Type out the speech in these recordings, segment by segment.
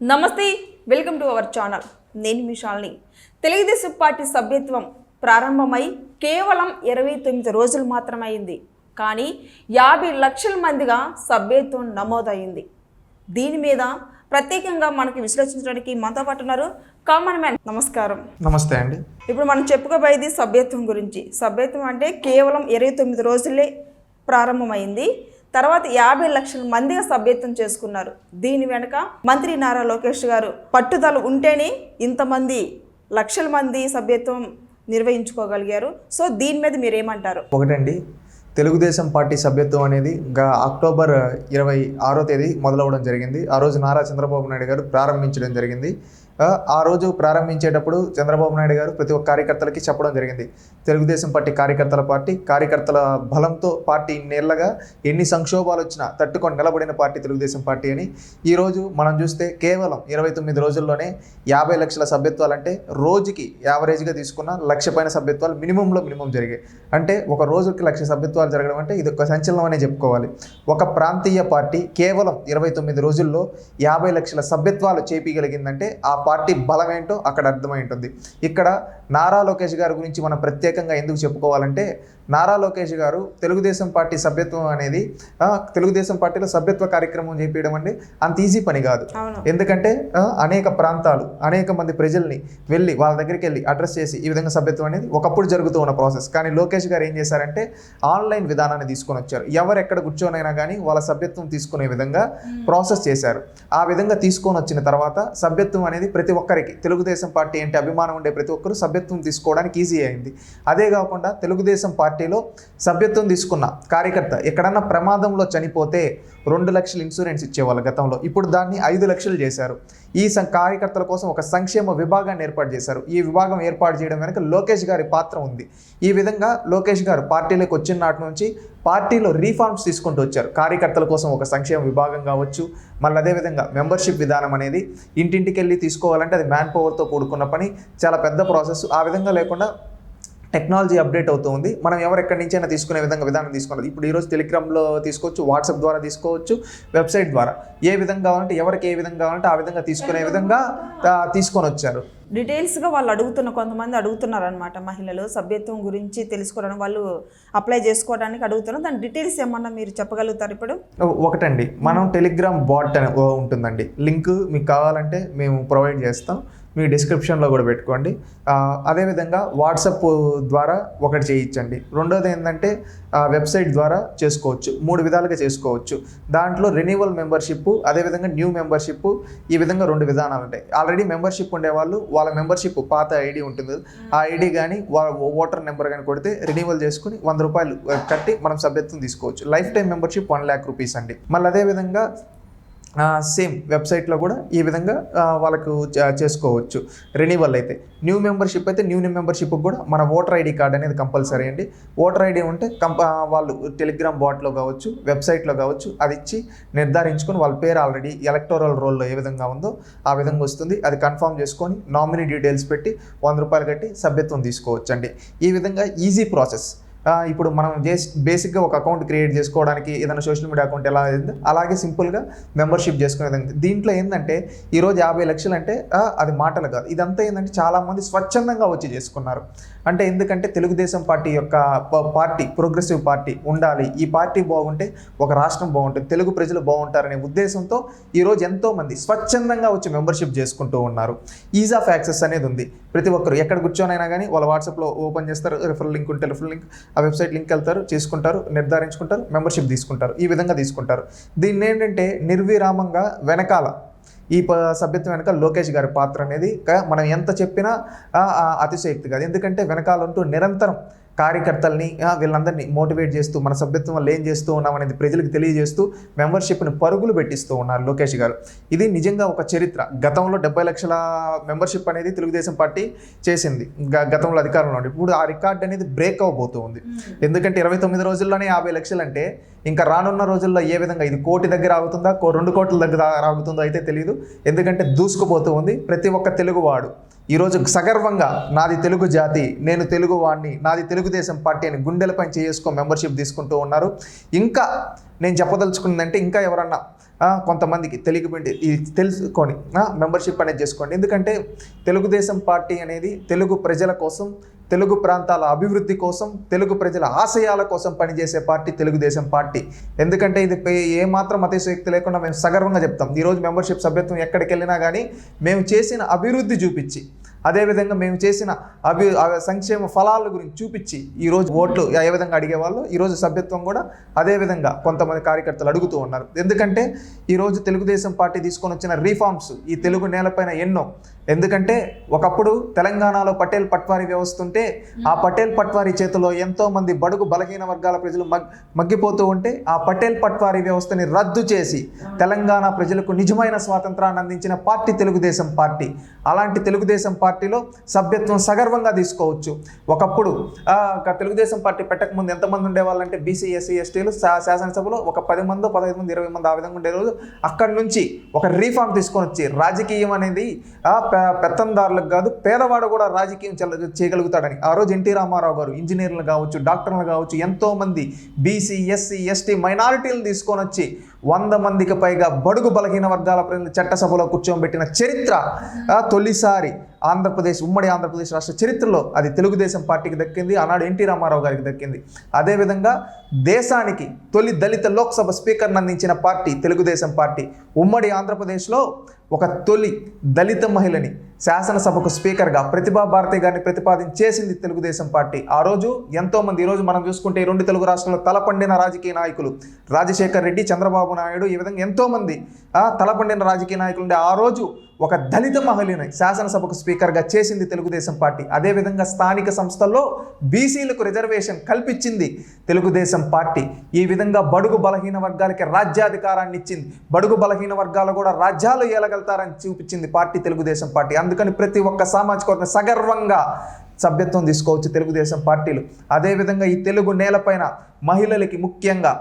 నమస్తే welcome to our channel. నేను మీ Shalini. Telugu Desam party సభ్యత్వం ప్రారంభమై కేవలం ఇరవై తొమ్మిది రోజులు మాత్రమైంది కానీ యాభై లక్షల మందిగా సభ్యత్వం నమోదైంది. దీని మీద ప్రత్యేకంగా మనకి విశ్లేషించడానికి మనతో పాటు ఉన్నారు కామన్ మ్యాన్. నమస్కారం. నమస్తే అండి. ఇప్పుడు మనం చెప్పుకోబోయేది సభ్యత్వం గురించి. సభ్యత్వం అంటే కేవలం ఇరవై తొమ్మిది రోజులే ప్రారంభమైంది. తర్వాత యాభై లక్షల మందిగా సభ్యత్వం చేసుకున్నారు. దీని వెనుక మంత్రి నారా లోకేష్ గారు పట్టుదల ఉంటేనే ఇంతమంది లక్షల మంది సభ్యత్వం నిర్వహించుకోగలిగారు. సో దీని మీద మీరేమంటారు? ఒకటండి తెలుగుదేశం పార్టీ సభ్యత్వం అనేది గా అక్టోబర్ ఇరవై ఆరో తేదీ మొదలవడం జరిగింది. ఆ రోజు నారా చంద్రబాబు నాయుడు గారు ప్రారంభించడం జరిగింది. ఆ, రోజు ప్రారంభించేటప్పుడు చంద్రబాబు నాయుడు గారు ప్రతి ఒక్క కార్యకర్తలకి చెప్పడం జరిగింది. తెలుగుదేశం పార్టీ కార్యకర్తల పార్టీ కార్యకర్తల బలంతో పార్టీ ఇన్నేళ్ళగా ఎన్ని సంక్షోభాలు వచ్చినా తట్టుకొని నిలబడిన పార్టీ తెలుగుదేశం పార్టీ అని. ఈరోజు మనం చూస్తే కేవలం ఇరవై తొమ్మిది రోజుల్లోనే యాభై లక్షల సభ్యత్వాలు అంటే రోజుకి యావరేజ్గా తీసుకున్న లక్ష పైన సభ్యత్వాలు మినిమంలో మినిమం జరిగాయి అంటే ఒక రోజుకి లక్ష సభ్యత్వాలు జరగడం అంటే ఇది ఒక సంచలనం అనే చెప్పుకోవాలి. ఒక ప్రాంతీయ పార్టీ కేవలం ఇరవై తొమ్మిది రోజుల్లో యాభై లక్షల సభ్యత్వాలు చేపగలిగిందంటే ఆ పార్టీ బలం ఏంటో అక్కడ అర్థమై ఉంటుంది. ఇక్కడ నారా లోకేష్ గారి గురించి మనం ప్రత్యేకంగా ఎందుకు చెప్పుకోవాలంటే నారా లోకేష్ గారు తెలుగుదేశం పార్టీ సభ్యత్వం అనేది తెలుగుదేశం పార్టీలో సభ్యత్వ కార్యక్రమం చేపించడం అంటే అంత ఈజీ పని కాదు. ఎందుకంటే అనేక ప్రాంతాలు అనేక మంది ప్రజల్ని వెళ్ళి వాళ్ళ దగ్గరికి వెళ్ళి అడ్రస్ చేసి ఈ విధంగా సభ్యత్వం అనేది ఒకప్పుడు జరుగుతూ ఉన్న ప్రాసెస్. కానీ లోకేష్ గారు ఏం చేశారంటే ఆన్లైన్ విధానాన్ని తీసుకొని వచ్చారు. ఎవరు ఎక్కడ కూర్చోనైనా కానీ వాళ్ళ సభ్యత్వం తీసుకునే విధంగా ప్రాసెస్ చేశారు. ఆ విధంగా తీసుకొని వచ్చిన తర్వాత సభ్యత్వం అనేది ప్రతి ఒక్కరికి తెలుగుదేశం పార్టీ అంటే అభిమానం ఉండే ప్రతి ఒక్కరు సభ్యత్వం తీసుకోవడానికి ఈజీ అయింది. అదే కాకుండా తెలుగుదేశం పార్టీలో సభ్యత్వం తీసుకున్న కార్యకర్త ఎక్కడన్నా ప్రమాదంలో చనిపోతే రెండు లక్షలు ఇన్సూరెన్స్ ఇచ్చేవాళ్ళు గతంలో. ఇప్పుడు దాన్ని ఐదు లక్షలు చేశారు. ఈ సం కార్యకర్తల కోసం ఒక సంక్షేమ విభాగాన్ని ఏర్పాటు చేశారు. ఈ విభాగం ఏర్పాటు చేయడం వెనుక లోకేష్ గారి పాత్ర ఉంది. ఈ విధంగా లోకేష్ గారు పార్టీలోకి వచ్చిన నాటి నుంచి పార్టీలో రీఫార్మ్స్ తీసుకుంటూ వచ్చారు. కార్యకర్తల కోసం ఒక సంక్షేమ విభాగం కావచ్చు మళ్ళీ అదేవిధంగా మెంబర్షిప్ విధానం అనేది ఇంటింటికి వెళ్ళి తీసుకోవాలంటే అది మ్యాన్ పవర్తో కూడుకున్న పని చాలా పెద్ద ప్రాసెస్. ఆ విధంగా లేకుండా టెక్నాలజీ అప్డేట్ అవుతూ ఉంది. మనం ఎవరు ఎక్కడి నుంచైనా తీసుకునే విధంగా విధానం తీసుకున్నది. ఇప్పుడు ఈరోజు టెలిగ్రామ్లో తీసుకోవచ్చు వాట్సాప్ ద్వారా తీసుకోవచ్చు వెబ్సైట్ ద్వారా. ఏ విధంగా కావాలంటే ఎవరికి ఏ విధంగా కావాలంటే ఆ విధంగా తీసుకునే విధంగా తీసుకొని వచ్చారు డీటెయిల్స్గా వాళ్ళు అడుగుతున్న కొంతమంది అడుగుతున్నారు అనమాట మహిళలు సభ్యత్వం గురించి తెలుసుకోవడం వాళ్ళు అప్లై చేసుకోవడానికి అడుగుతున్నారు. దాని డీటెయిల్స్ ఏమన్నా మీరు చెప్పగలుగుతారు ఇప్పుడు? ఒకటండి. మనం టెలిగ్రామ్ బాట్ అని ఉంటుందండి. లింక్ మీకు కావాలంటే మేము ప్రొవైడ్ చేస్తాం. మీ డిస్క్రిప్షన్లో కూడా పెట్టుకోండి. అదేవిధంగా వాట్సాప్ ద్వారా ఒకటి చేయించండి. రెండోది ఏంటంటే వెబ్సైట్ ద్వారా చేసుకోవచ్చు. మూడు విధాలుగా చేసుకోవచ్చు. దాంట్లో రెన్యువల్ మెంబర్షిప్ అదేవిధంగా న్యూ మెంబర్షిప్ ఈ విధంగా రెండు విధానాలు ఉంటాయి. ఆల్రెడీ మెంబర్షిప్ ఉండేవాళ్ళు వాళ్ళ మెంబర్షిప్ పాత ఐడి ఉంటుంది. ఆ ఐడి కానీ ఓటర్ నెంబర్ కానీ కొడితే రెన్యువల్ చేసుకుని వంద రూపాయలు కట్టి మనం సభ్యత్వం తీసుకోవచ్చు. Lifetime membership one lakh rupees అండి. మళ్ళీ అదేవిధంగా సేమ్ వెబ్సైట్లో కూడా ఈ విధంగా వాళ్ళకు చేసుకోవచ్చు. రెన్యువల్ అయితే. న్యూ మెంబర్షిప్ అయితే న్యూ మెంబర్షిప్ కూడా మన ఓటర్ ఐడి కార్డ్ అనేది కంపల్సరీ అండి. ఓటర్ ఐడి ఉంటే కంప వాళ్ళు టెలిగ్రామ్ బాట్లో కావచ్చు వెబ్సైట్లో కావచ్చు అది ఇచ్చి నిర్ధారించుకొని వాళ్ళ పేరు ఆల్రెడీ ఎలక్టోరల్ రోల్లో ఏ విధంగా ఉందో ఆ విధంగా వస్తుంది. అది కన్ఫర్మ్ చేసుకొని నామినీ డీటెయిల్స్ పెట్టి వంద రూపాయలు కట్టి సభ్యత్వం తీసుకోవచ్చండి. ఈ విధంగా ఈజీ ప్రాసెస్ ఇప్పుడు మనం బేసిక్గా ఒక అకౌంట్ క్రియేట్ చేసుకోవడానికి ఏదైనా సోషల్ మీడియా అకౌంట్ ఎలా అయింది అలాగే సింపుల్గా మెంబర్షిప్ చేసుకునే దీంట్లో ఏంటంటే ఈరోజు యాభై లక్షలు అంటే అది మాటలు కాదు. ఇదంతా ఏంటంటే చాలామంది స్వచ్ఛందంగా వచ్చి చేసుకున్నారు. అంటే ఎందుకంటే తెలుగుదేశం పార్టీ యొక్క పార్టీ ప్రోగ్రెసివ్ పార్టీ ఉండాలి. ఈ పార్టీ బాగుంటే ఒక రాష్ట్రం బాగుంటుంది. తెలుగు ప్రజలు బాగుంటారనే ఉద్దేశంతో ఈరోజు ఎంతోమంది స్వచ్ఛందంగా వచ్చి మెంబర్షిప్ చేసుకుంటూ ఉన్నారు. ఈజ్ ఆఫ్ యాక్సెస్ అనేది ఉంది. ప్రతి ఒక్కరు ఎక్కడ కూర్చోనైనా కానీ వాళ్ళ వాట్సాప్లో ఓపెన్ చేస్తారు రిఫరల్ లింక్ ఉంటే రిఫరల్ లింక్. ఆ వెబ్సైట్ లింక్ వెళ్తారు చేసుకుంటారు నిర్ధారించుకుంటారు మెంబర్షిప్ తీసుకుంటారు ఈ విధంగా తీసుకుంటారు. దీన్ని ఏంటంటే నిర్విరామంగా వెనకాల ఈ ప సభ్యత్వం వెనక లోకేష్ గారి పాత్ర అనేది మనం ఎంత చెప్పినా అతిశయక్తి అతిశయోక్తి కాదు. ఎందుకంటే వెనకాల ఉంటూ నిరంతరం కార్యకర్తల్ని వీళ్ళందరినీ మోటివేట్ చేస్తూ మన సభ్యత్వం వల్ల ఏం చేస్తూ ఉన్నాం అనేది ప్రజలకు తెలియజేస్తూ మెంబర్షిప్ని పరుగులు పెట్టిస్తూ ఉన్నారు లోకేష్ గారు. ఇది నిజంగా ఒక చరిత్ర. గతంలో డెబ్బై లక్షల మెంబర్షిప్ అనేది తెలుగుదేశం పార్టీ చేసింది. గతంలో అధికారంలో ఉండి. ఇప్పుడు ఆ రికార్డ్ అనేది బ్రేక్ అవ్వబోతూ ఉంది ఎందుకంటే ఇరవై తొమ్మిది రోజుల్లోనే యాభై లక్షలు అంటే ఇంకా రానున్న రోజుల్లో ఏ విధంగా ఇది కోటి దగ్గర ఆగుతుందా కో- రెండు కోట్ల దగ్గర ఆగుతుందో అయితే తెలియదు ఎందుకంటే దూసుకుపోతూ ఉంది ప్రతి ఒక్క తెలుగువాడు. ఈరోజు సగర్వంగా నాది తెలుగు జాతి నేను తెలుగు వాడిని నాది తెలుగుదేశం పార్టీ అని గుండెలపై చేసుకో మెంబర్షిప్ తీసుకుంటూ ఉన్నారు. ఇంకా నేను చెప్పదలుచుకుందంటే ఇంకా ఎవరన్నా కొంతమందికి తెలియకపోయింది ఇది తెలుసుకొని మెంబర్షిప్ అనేది చేసుకోండి. ఎందుకంటే తెలుగుదేశం పార్టీ అనేది తెలుగు ప్రజల కోసం తెలుగు ప్రాంతాల అభివృద్ధి కోసం తెలుగు ప్రజల ఆశయాల కోసం పనిచేసే పార్టీ తెలుగుదేశం పార్టీ. ఎందుకంటే ఇది ఏమాత్రం అతిశయక్తి లేకుండా మేము సగర్వంగా చెప్తాం. ఈరోజు మెంబర్షిప్ సభ్యత్వం ఎక్కడికి వెళ్ళినా కానీ మేము చేసిన అభివృద్ధి చూపించి అదేవిధంగా మేము చేసిన అభి సంక్షేమ ఫలాల గురించి చూపించి ఈరోజు ఓట్లు ఏ విధంగా అడిగేవాళ్ళు ఈరోజు సభ్యత్వం కూడా అదేవిధంగా కొంతమంది కార్యకర్తలు అడుగుతూ ఉన్నారు. ఎందుకంటే ఈరోజు తెలుగుదేశం పార్టీ తీసుకొని వచ్చిన రీఫార్మ్స్ ఈ తెలుగు నేలపైన ఎన్నో ఎందుకంటే ఒకప్పుడు తెలంగాణలో పటేల్ పట్వారీ వ్యవస్థ ఉంటే ఆ పటేల్ పట్వారీ చేతిలో ఎంతో మంది బడుగు బలహీన వర్గాల ప్రజలు మగ్ మగ్గిపోతూ ఉంటే ఆ పటేల్ పట్వారీ వ్యవస్థని రద్దు చేసి తెలంగాణ ప్రజలకు నిజమైన స్వాతంత్రాన్ని అందించిన పార్టీ తెలుగుదేశం పార్టీ. అలాంటి తెలుగుదేశం పార్టీలో సభ్యత్వం సగర్వంగా తీసుకోవచ్చు. ఒకప్పుడు తెలుగుదేశం పార్టీ పెట్టక ముందు ఎంతమంది ఉండేవాళ్ళంటే బీసీ ఎస్సీ ఎస్టీలు శాసనసభలో ఒక పది మంది పదహైదు మంది ఇరవై మంది ఆ విధంగా ఉండే రోజు అక్కడి నుంచి ఒక రీఫార్మ్ తీసుకొని వచ్చి రాజకీయం అనేది పెత్తందారులకు కాదు పేదవాడు కూడా రాజకీయం చెల్ల చేయగలుగుతాడని. ఆ రోజు ఎన్టీ రామారావు గారు ఇంజనీర్లు కావచ్చు డాక్టర్లు కావచ్చు ఎంతోమంది బీసీ ఎస్సీ ఎస్టీ మైనారిటీలు తీసుకొని వచ్చి వంద మందికి పైగా బడుగు బలహీన వర్గాల ప్రజలు చట్టసభలో కూర్చోబెట్టిన చరిత్ర తొలిసారి ఆంధ్రప్రదేశ్ ఉమ్మడి ఆంధ్రప్రదేశ్ రాష్ట్ర చరిత్రలో అది తెలుగుదేశం పార్టీకి దక్కింది ఆనాడు ఎన్టీ రామారావు గారికి దక్కింది. అదేవిధంగా దేశానికి తొలి దళిత లోక్సభ స్పీకర్ను అందించిన పార్టీ తెలుగుదేశం పార్టీ. ఉమ్మడి ఆంధ్రప్రదేశ్లో ఒక తొలి దళిత మహిళని శాసనసభకు స్పీకర్గా ప్రతిభా భారతి గారిని ప్రతిపాదన చేసింది తెలుగుదేశం పార్టీ. ఆ రోజు ఎంతోమంది ఈరోజు మనం చూసుకుంటే రెండు తెలుగు రాష్ట్రాల్లో తలపండిన రాజకీయ నాయకులు రాజశేఖర్ రెడ్డి చంద్రబాబు నాయుడు ఈ విధంగా ఎంతోమంది తలపండిన రాజకీయ నాయకులు ఉండే ఆ రోజు ఒక దళిత మహిళని శాసనసభకు స్పీకర్గా చేసింది తెలుగుదేశం పార్టీ. అదేవిధంగా స్థానిక సంస్థల్లో బీసీలకు రిజర్వేషన్ కల్పించింది తెలుగుదేశం పార్టీ. ఈ విధంగా బడుగు బలహీన వర్గాలకి రాజ్యాధికారాన్ని ఇచ్చింది. బడుగు బలహీన వర్గాలు కూడా రాజ్యాలు ఏలగలుగుతారని చూపించింది పార్టీ తెలుగుదేశం పార్టీ. అందుకని ప్రతి ఒక్క సామాజిక వర్గం సగర్వంగా సభ్యత్వం తీసుకోవచ్చు తెలుగుదేశం పార్టీలు. అదేవిధంగా ఈ తెలుగు నేలపైన మహిళలకి ముఖ్యంగా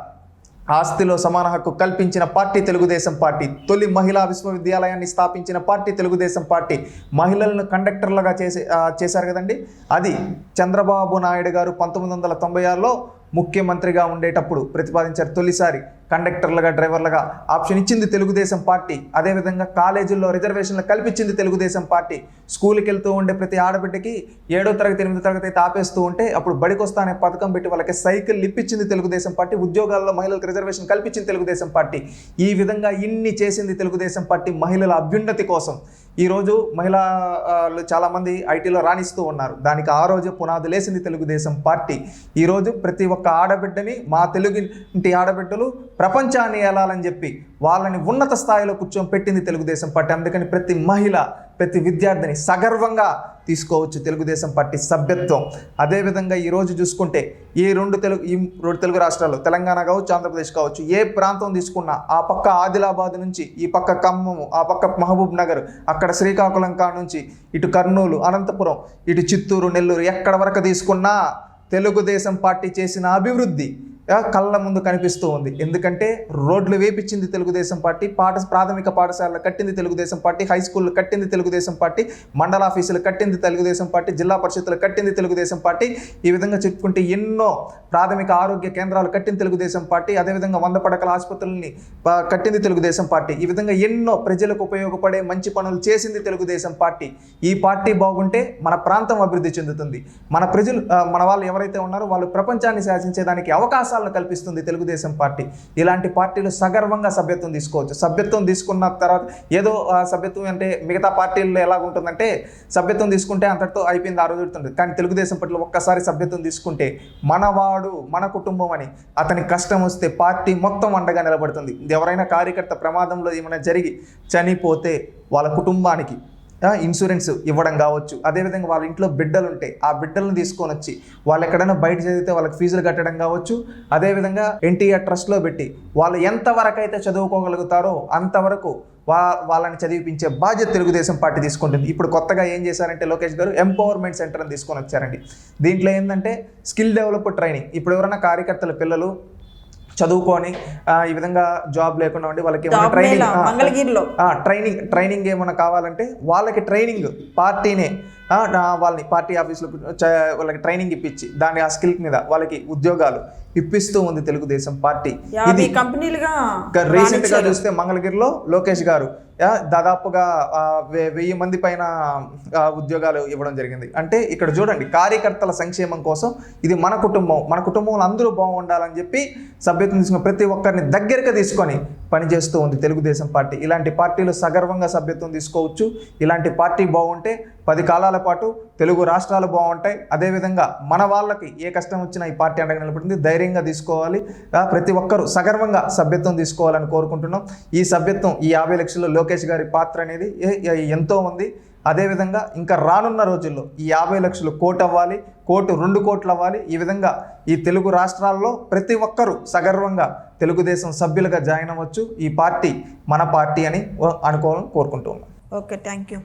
ఆస్తిలో సమాన హక్కు కల్పించిన పార్టీ తెలుగుదేశం పార్టీ తొలి మహిళా విశ్వవిద్యాలయాన్ని స్థాపించిన పార్టీ తెలుగుదేశం పార్టీ మహిళలను కండక్టర్లుగా చేసే చేశారు కదండి. అది చంద్రబాబు నాయుడు గారు పంతొమ్మిది వందల తొంభై ఆరులో ముఖ్యమంత్రిగా ఉండేటప్పుడు ప్రతిపాదించారు తొలిసారి కండక్టర్లుగా డ్రైవర్లుగా. ఆప్షన్ ఇచ్చింది తెలుగుదేశం పార్టీ. అదేవిధంగా కాలేజీల్లో రిజర్వేషన్లు కల్పించింది తెలుగుదేశం పార్టీ. స్కూల్కి వెళ్తూ ఉండే ప్రతి ఆడబిడ్డకి ఏడో తరగతి ఎనిమిదో తరగతి అయితే ఆపేస్తూ ఉంటే అప్పుడు బడికొస్తా అనే పథకం పెట్టి వాళ్ళకి సైకిల్ ఇప్పించింది తెలుగుదేశం పార్టీ. ఉద్యోగాల్లో మహిళలకు రిజర్వేషన్ కల్పించింది తెలుగుదేశం పార్టీ. ఈ విధంగా ఇన్ని చేసింది తెలుగుదేశం పార్టీ మహిళల అభ్యున్నతి కోసం. ఈరోజు మహిళలు చాలామంది ఐటీలో రాణిస్తూ ఉన్నారు. దానికి ఆ రోజు పునాది లేసింది తెలుగుదేశం పార్టీ. ఈరోజు ప్రతి ఒక్క ఆడబిడ్డని మా తెలుగు ఇంటి ఆడబిడ్డలు ప్రపంచాన్ని ఏలాలని చెప్పి వాళ్ళని ఉన్నత స్థాయిలో కూర్చొని పెట్టింది తెలుగుదేశం పార్టీ. అందుకని ప్రతి మహిళ ప్రతి విద్యార్థిని సగర్వంగా తీసుకోవచ్చు తెలుగుదేశం పార్టీ సభ్యత్వం. అదేవిధంగా ఈరోజు చూసుకుంటే ఈ రెండు తెలుగు ఈ రెండు తెలుగు రాష్ట్రాలు తెలంగాణ కావచ్చు ఆంధ్రప్రదేశ్ కావచ్చు ఏ ప్రాంతం తీసుకున్నా ఆ పక్క ఆదిలాబాద్ నుంచి ఈ పక్క ఖమ్మము ఆ పక్క మహబూబ్ నగర్ అక్కడ శ్రీకాకుళం కా నుంచి ఇటు కర్నూలు అనంతపురం ఇటు చిత్తూరు నెల్లూరు ఎక్కడ వరకు తీసుకున్నా తెలుగుదేశం పార్టీ చేసిన అభివృద్ధి. కళ్ళ ముందు కనిపిస్తూ ఉంది. ఎందుకంటే రోడ్లు వేపించింది తెలుగుదేశం పార్టీ పాఠ ప్రాథమిక పాఠశాలలు కట్టింది తెలుగుదేశం పార్టీ హై స్కూళ్ళు కట్టింది తెలుగుదేశం పార్టీ మండల ఆఫీసులు కట్టింది తెలుగుదేశం పార్టీ జిల్లా పరిషత్తులు కట్టింది తెలుగుదేశం పార్టీ. ఈ విధంగా చెప్పుకుంటే ఎన్నో ప్రాథమిక ఆరోగ్య కేంద్రాలు కట్టింది తెలుగుదేశం పార్టీ అదేవిధంగా వంద పడకల ఆసుపత్రుల్ని కట్టింది తెలుగుదేశం పార్టీ. ఈ విధంగా ఎన్నో ప్రజలకు ఉపయోగపడే మంచి పనులు చేసింది తెలుగుదేశం పార్టీ. ఈ పార్టీ బాగుంటే మన ప్రాంతం అభివృద్ధి చెందుతుంది. మన ప్రజలు మన వాళ్ళు ఎవరైతే ఉన్నారో వాళ్ళు ప్రపంచాన్ని శాసించేదానికి అవకాశాలను కల్పిస్తుంది తెలుగుదేశం పార్టీ. ఇలాంటి పార్టీలు సగర్వంగా సభ్యత్వం తీసుకోవచ్చు. సభ్యత్వం తీసుకున్న తర్వాత ఏదో ఆ, సభ్యత్వం అంటే మిగతా పార్టీల్లో ఎలా ఉంటుందంటే సభ్యత్వం తీసుకుంటే అంతటితో అయిపోయింది ఆ రోజు ఉంటుంది కానీ తెలుగుదేశం పార్టీలో ఒక్కసారి సభ్యత్వం తీసుకుంటే మనవాడు మన కుటుంబం అని అతని కష్టం వస్తే పార్టీ మొత్తం అండగా నిలబడుతుంది. ఎవరైనా కార్యకర్త ప్రమాదంలో ఏమైనా జరిగి చనిపోతే వాళ్ళ కుటుంబానికి ఇన్సూరెన్స్ ఇవ్వడం కావచ్చు. అదేవిధంగా వాళ్ళ ఇంట్లో బిడ్డలు ఉంటే ఆ బిడ్డలను తీసుకొని వచ్చి వాళ్ళు ఎక్కడైనా బయట చదివితే వాళ్ళకి ఫీజులు కట్టడం కావచ్చు. అదేవిధంగా ఎన్టీఆర్ ట్రస్ట్లో పెట్టి వాళ్ళు ఎంతవరకు అయితే చదువుకోగలుగుతారో అంతవరకు వా వాళ్ళని చదివిపించే బాధ్యత తెలుగుదేశం పార్టీ తీసుకుంటుంది. ఇప్పుడు కొత్తగా ఏం చేశారంటే లోకేష్ గారు ఎంపవర్మెంట్ సెంటర్ అని తీసుకొని వచ్చారండి. దీంట్లో ఏంటంటే స్కిల్ డెవలప్ ట్రైనింగ్. ఇప్పుడు ఎవరైనా కార్యకర్తల పిల్లలు చదువుకొని ఈ విధంగా జాబ్ లేకుండా ఉండి వాళ్ళకి ట్రైనింగ్ మంగళగిరిలో. ట్రైనింగ్ ట్రైనింగ్ ఏమైనా కావాలంటే వాళ్ళకి ట్రైనింగ్ పార్టీనే వాళ్ళని పార్టీ ఆఫీసులో చ- వాళ్ళకి ట్రైనింగ్ ఇప్పించి దాని ఆ స్కిల్ మీద వాళ్ళకి ఉద్యోగాలు ఇప్పిస్తూ ఉంది తెలుగుదేశం పార్టీ. యాభై కంపెనీలుగా రీసెంట్గా చూస్తే మంగళగిరిలో లోకేష్ గారు దాదాపుగా వె- వెయ్యి మంది పైన ఉద్యోగాలు ఇవ్వడం జరిగింది. అంటే ఇక్కడ చూడండి కార్యకర్తల సంక్షేమం కోసం ఇది మన కుటుంబం. మన కుటుంబంలో అందరూ బాగుండాలని చెప్పి సభ్యత్వం తీసుకున్న ప్రతి ఒక్కరిని దగ్గరగా తీసుకొని పనిచేస్తూ ఉంది తెలుగుదేశం పార్టీ. ఇలాంటి పార్టీలు సగర్వంగా సభ్యత్వం తీసుకోవచ్చు. ఇలాంటి పార్టీ బాగుంటే పది కాలాల పాటు తెలుగు రాష్ట్రాలు బాగుంటాయి. అదేవిధంగా మన వాళ్ళకి ఏ కష్టం వచ్చినా ఈ పార్టీ అండగా నిలబడింది. ధైర్యంగా తీసుకోవాలి. ప్రతి ఒక్కరూ సగర్వంగా సభ్యత్వం తీసుకోవాలని కోరుకుంటున్నాం. ఈ సభ్యత్వం ఈ యాభై లక్షల్లో లోకేష్ గారి పాత్ర అనేది ఏ- ఎంతో ఉంది. అదేవిధంగా ఇంకా రానున్న రోజుల్లో ఈ యాభై లక్షలు కోటి అవ్వాలి కోటు రెండు కోట్లు అవ్వాలి. ఈ విధంగా ఈ తెలుగు రాష్ట్రాల్లో ప్రతి ఒక్కరూ సగర్వంగా తెలుగుదేశం సభ్యులుగా జాయిన్ అవ్వచ్చు. ఈ పార్టీ మన పార్టీ అని అనుకోవాలని కోరుకుంటూ ఉన్నాం. Okay thank you.